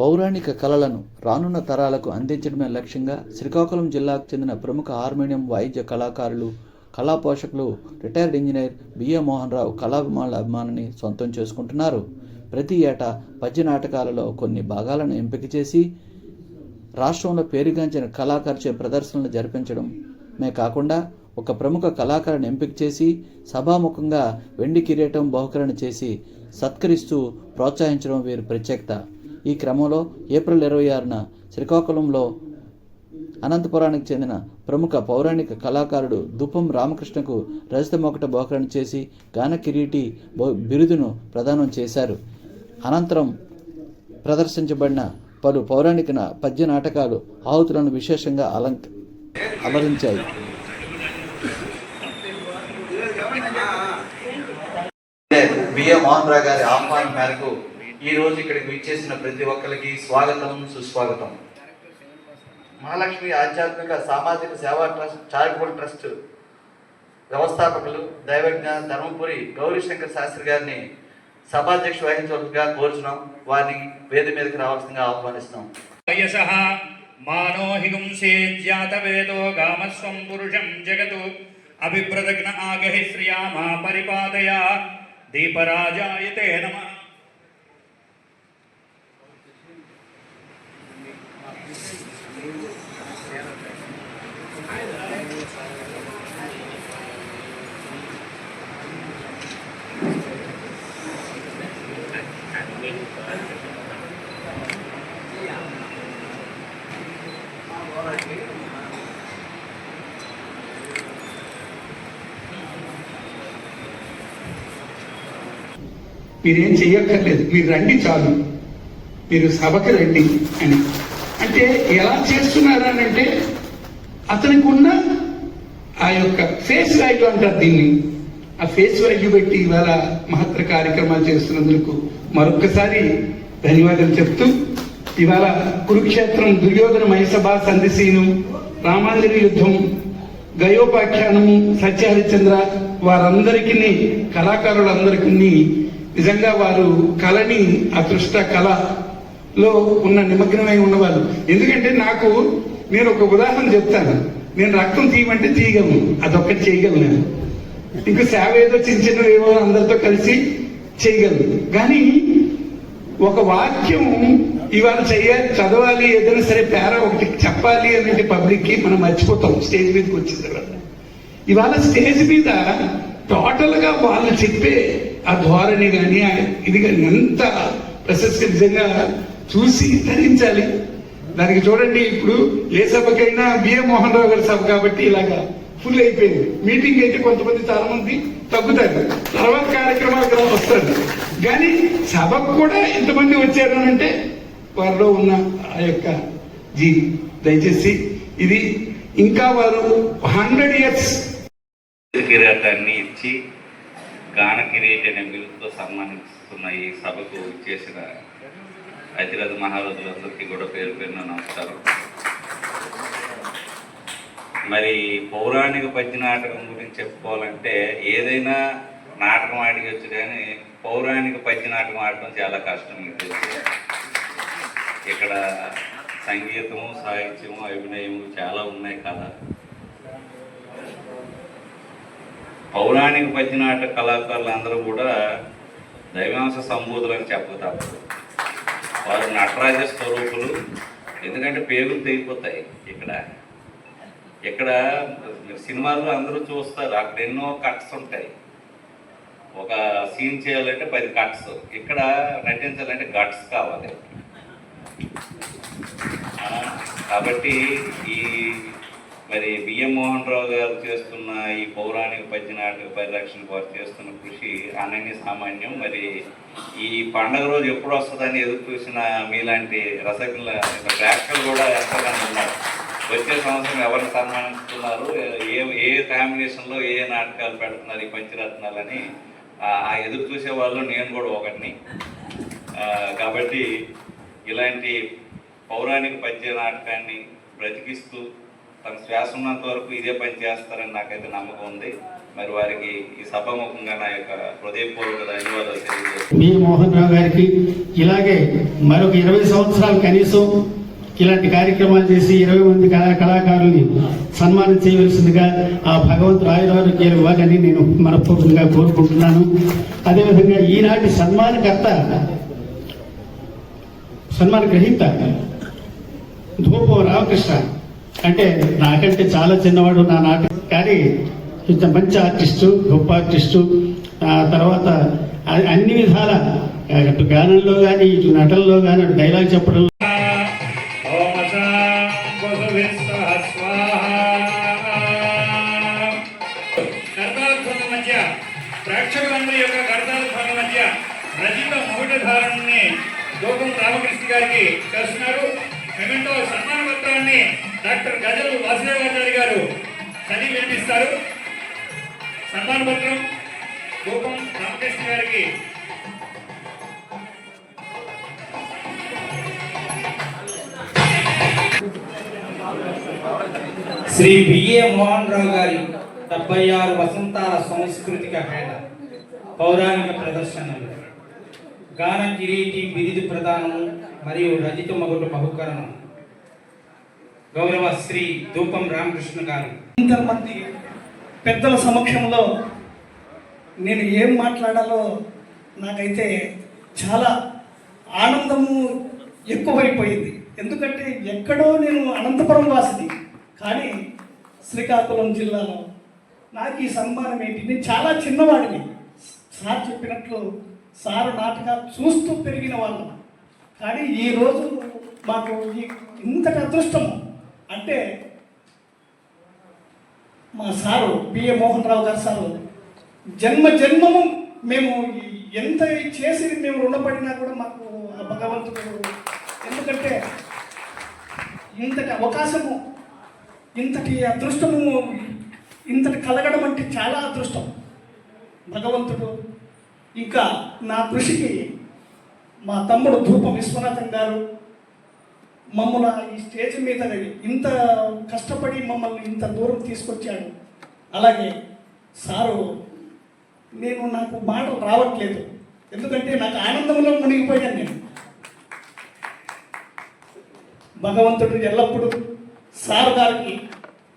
పౌరాణిక కళలను రానున్న తరాలకు అందించడమే లక్ష్యంగా శ్రీకాకుళం జిల్లాకు చెందిన ప్రముఖ హార్మోనియం వాయిద్య కళాకారులు కళా పోషకులు retired engineer BA Mohan Rao కళాభిమానుల అభిమానాన్ని సొంతం చేసుకుంటున్నారు. ప్రతి ఏటా పద్య నాటకాలలో కొన్ని భాగాలను ఎంపిక చేసి రాష్ట్రంలో పేరుగాంచిన కళాకారుచే ప్రదర్శనలు జరిపించడమే కాకుండా ఒక ప్రముఖ కళాకారుని ఎంపిక చేసి సభాముఖంగా వెండి కిరీటం బహుకరణ చేసి సత్కరిస్తూ ప్రోత్సహించడం వీరి ప్రత్యేకత. ఈ క్రమంలో ఏప్రిల్ ఇరవై ఆరున శ్రీకాకుళంలో అనంతపురానికి చెందిన ప్రముఖ పౌరాణిక కళాకారుడు దుప్పం రామకృష్ణకు రజత మొకట బోకరణ చేసి గాన కిరీటి బిరుదును ప్రదానం చేశారు. అనంతరం ప్రదర్శించబడిన పలు పౌరాణిక పద్య నాటకాలు ఆహుతులను విశేషంగా అలంక అలరించాయి బిఏ మోహన్ రావు గారి ఆహ్వానం మేరకు ఈ రోజు ఇక్కడికి విచ్చేసిన ప్రతి ఒక్కరికి స్వాగతం సుస్వాగతం. మహాలక్ష్మి ఆధ్యాత్మిక సామాజిక సేవా ట్రస్ట్ చారిటబుల్ ట్రస్ట్ వ్యవస్థాపకులు దైవజ్ఞ ధర్మపురి గౌరీశంకర్ శాస్త్రి గారిని సభాధ్యక్ష వహించవలసిగా కోరుచున్నాం. వారిని వేది మీదకి రావాల్సిందిగా ఆహ్వానిస్తున్నాం. వయసః మానో హిగుంసేజ్యాతవేదో గామస్వం పురుషం జగతు. అభిప్రదగ్న ఆగహి శ్రియామా పరిపాదయ దీపరాజాయతే నమ. మీరేం చెయ్యక్కర్లేదు. మీరు రండి చాలు. మీరు సభకి రండి అని అంటే ఎలా చేస్తున్నారు అంటే అతనికి ఉన్న ఆ యొక్క ఫేస్ వాల్యూ అంటారు దీన్ని. ఆ ఫేస్ వాల్యూ పెట్టి ఇవాళ మహత్తర కార్యక్రమాలు చేస్తున్నందుకు మరొక్కసారి ధన్యవాదాలు చెప్తూ ఇవాళ కురుక్షేత్రం దుర్యోధన మహిసభ సంధిసీను రామాంజలి యుద్ధం గయోపాఖ్యానము సత్యహరిచంద్ర వారందరికీ కళాకారులందరికీ నిజంగా వారు కళని అదృష్ట కళ లో ఉన్న నిమగ్నమై ఉన్నవాళ్ళు. ఎందుకంటే నాకు నేను ఒక ఉదాహరణ చెప్తాను. నేను రక్తం తీయమంటే తీయగలను. అదొక్కటి చేయగలను ఇంకా ఇంక సేవ ఏదో చిన్న చిన్న ఏవో అందరితో కలిసి చేయగలను. కానీ ఒక వాక్యం ఇవాళ చేయాలి చదవాలి ఏదైనా సరే పేర ఒకటి చెప్పాలి అనేది పబ్లిక్కి మనం మర్చిపోతాం. స్టేజ్ మీదకి వచ్చిన తర్వాత. ఇవాళ స్టేజ్ మీద టోటల్గా వాళ్ళు చెప్పే ఆ ధోరణి కానీ ఇది కానీ ఎంత ప్రశస్తి నిజంగా చూసి ధరించాలి దానికి చూడండి ఇప్పుడు ఏ సభకైనా బిఏ మోహన్ రావు గారి సభ కాబట్టి ఇలాగా ఫుల్ అయిపోయింది. మీటింగ్ అయితే కొంతమంది చాలా మంది తగ్గుతారు. తర్వాత కార్యక్రమాలకు వస్తారు కానీ సభకు కూడా ఇంతమంది వచ్చారు అని అంటే వారిలో ఉన్న ఆ యొక్క జీ దయచేసి ఇది ఇంకా వారు హండ్రెడ్ ఇయర్స్ కిరీటాన్ని ఇచ్చి గాన కిరీటి అనే బిరుదుతో సన్మానిస్తున్న ఈ సభకు చేసిన అతిరథ మహారథులందరికీ కూడా పేరు పేరున నమస్కారం. మరి పౌరాణిక పద్య నాటకం గురించి చెప్పుకోవాలంటే ఏదైనా నాటకం ఆడియొచ్చు కానీ పౌరాణిక పద్య నాటకం ఆడటం చాలా కష్టం మీకు ఇక్కడ సంగీతము సాహిత్యము అభినయము చాలా ఉన్నాయి కదా. పౌరాణిక పద్యనాటక కళాకారులు అందరూ కూడా దైవాంశ సంబూతులు అని చెప్పక తప్పదు వాళ్ళు నటరాజ స్వరూపులు. ఎందుకంటే పేగులు తెగిపోతాయి ఇక్కడ. ఇక్కడ సినిమాల్లో అందరూ చూస్తారు అక్కడ ఎన్నో కట్స్ ఉంటాయి. ఒక సీన్ చేయాలంటే పది కట్స్. ఇక్కడ నటించాలంటే గట్స్ కావాలి. కాబట్టి ఈ మరి బిఎం మోహన్ రావు గారు చేస్తున్న ఈ పౌరాణిక పద్యనాటక పరిరక్షణ వారు చేస్తున్న కృషి అనన్య సామాన్యం. మరి ఈ పండగ రోజు ఎప్పుడు వస్తుందని ఎదురు చూసిన మీలాంటి రసగుల ప్రేక్షకులు కూడా ఎంతగానో ఉన్నారు వచ్చే సంవత్సరం ఎవరిని సన్మానిస్తున్నారు? ఏ ఏ కాంబినేషన్లో ఏ నాటకాలు పెడుతున్నారు ఈ పంచరత్నాలని? ఆ ఆ ఎదురు చూసే వాళ్ళు నేను కూడా ఒకటిని కాబట్టి ఇలాంటి పౌరాణిక పద్య నాటకాన్ని బ్రతికిస్తూ తన శ్వాస ఉన్నంత వరకు ఇదే పని చేస్తారని నాకైతే నమ్మకం ఉంది. మరి వారికి ఈ సభాముఖంగా నా యొక్క హృదయపూర్వక ధన్యవాదాలు మీ మోహన్ రావు గారికి ఇలాగే మరొక ఇరవై సంవత్సరాలు కనీసం ఇలాంటి కార్యక్రమాలు చేసి ఇరవై మంది కళా కళాకారుల్ని సన్మానం చేయవలసిందిగా ఆ భగవంతుడు ఆయురారోగ్యాలు ఇవ్వాలని నేను మనపూర్వకంగా కోరుకుంటున్నాను. అదేవిధంగా ఈనాటి సన్మానకర్త సన్మాన గ్రహీత ధూపం రామకృష్ణ అంటే నాకంటే చాలా చిన్నవాడు నా నాట కానీ ఇంత మంచి ఆర్టిస్టు గొప్ప ఆర్టిస్టు తర్వాత అన్ని విధాల అటు గానంలో కానీ ఇటు నటనలో కానీ అటు డైలాగ్ చెప్పడం ప్రేక్షకులందరి యొక్క మధ్య రజిత రామకృష్ణ గారికి చేస్తున్నారు మెమెంటో సన్మాన పత్రాన్ని డాక్టర్ గజలు వాసుదేవాచారి గారు చదివి వినిపిస్తారు. సన్మాన పత్రం దూపం రామకృష్ణ గారికి. శ్రీ బిఏ మోహన్ రావు గారి డెబ్బై ఆరు వసంతాల సాంస్కృతిక హేళ పౌరాణిక ప్రదర్శనలు గాన కిరీటి బిరుదు ప్రదానము మరియు రజిత మగుడు బహుకరణం. గౌరవ శ్రీ ధూపం రామకృష్ణ గారు. ఇంతమంది పెద్దల సమక్షంలో నేను ఏం మాట్లాడాలో నాకైతే చాలా ఆనందము ఎక్కువైపోయింది. ఎందుకంటే ఎక్కడో నేను అనంతపురం వాసిని. కానీ శ్రీకాకుళం జిల్లాలో నాకు ఈ సన్మానం ఏంటి? నేను చాలా చిన్నవాడిని. సార్ చెప్పినట్లు సారు నాటకాలు చూస్తూ పెరిగిన వాళ్ళం. కానీ ఈరోజు మాకు ఇంతటి అదృష్టము అంటే మా సారు బిఏ మోహన్ రావు గారు సారు జన్మ జన్మము మేము ఎంత చేసి మేము రుణపడినా కూడా మాకు ఆ భగవంతుడు ఎందుకంటే ఇంతటి అవకాశము ఇంతటి అదృష్టము ఇంతటి కలగడం అంటే చాలా అదృష్టం. భగవంతుడు ఇంకా నా కృషికి మా తమ్ముడు ధూప విశ్వనాథం గారు మమ్మల్ని ఈ స్టేజ్ మీద ఇంత కష్టపడి మమ్మల్ని ఇంత దూరం తీసుకొచ్చాడు. అలాగే సారు నేను నాకు మాటలు రావట్లేదు. ఎందుకంటే నాకు ఆనందంలో మునిగిపోయాను నేను. భగవంతుడు ఎల్లప్పుడూ సార్ గారికి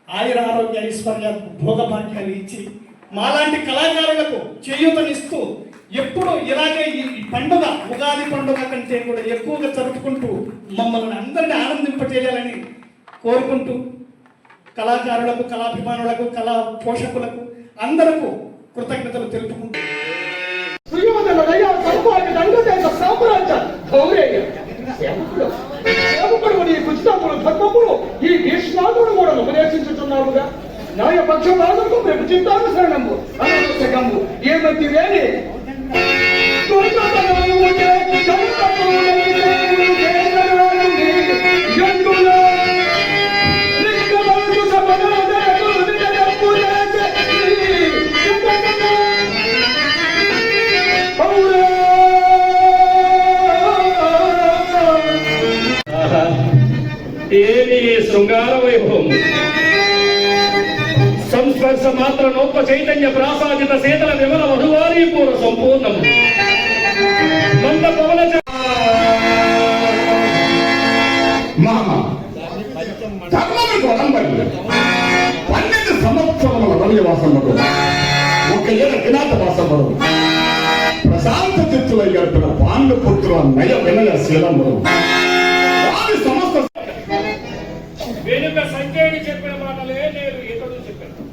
ఆయుర ఆరోగ్య ఐశ్వర్య భోగభాగ్యాలు ఇచ్చి మాలాంటి కళాకారులకు చేయూతనిస్తూ ఎప్పుడు ఇలాగే ఈ పండుగ ఉగాది పండుగ కంటే కూడా ఎక్కువగా జరుపుకుంటూ మమ్మల్ని అందరినీ ఆనందింపజేయాలని కోరుకుంటూ కళాకారులకు కళాభిమానులకు కళా పోషకులకు అందరకు కృతజ్ఞతలు తెలుపుకుంటూ. సేవకుడు నీ కుచితములు ధర్మములు ఈ భీష్మాదుడు కూడా ఉపదేశించుతున్నావుగా న్యాయ పక్షపాతకు మేము చింతాను శరణము అనవసకము ఏమతి వేని ఏమి శృంగార వైభవం? వర్ష ಮಾತ್ರ నోప ಚೈತನ್ಯ ಪ್ರಾಸಾದಿತ శీతల ವಿಮಲ ಮಧುವಾರಿ ಪೂರ ಸಂಪೂರ್ಣ ಮಂದ ಪವನ పన్నెండు సంవత్సరముల వలయవాసములు ఒక ఏళ్ళ కిరాతవాసములు ప్రశాంత చిత్తులై గడిపిన పాండు పుత్రుల నయ వినయ శీలములు. వెనుక సంజయుడు చెప్పిన మాటలే నేను ఇతరులు చెప్పాను.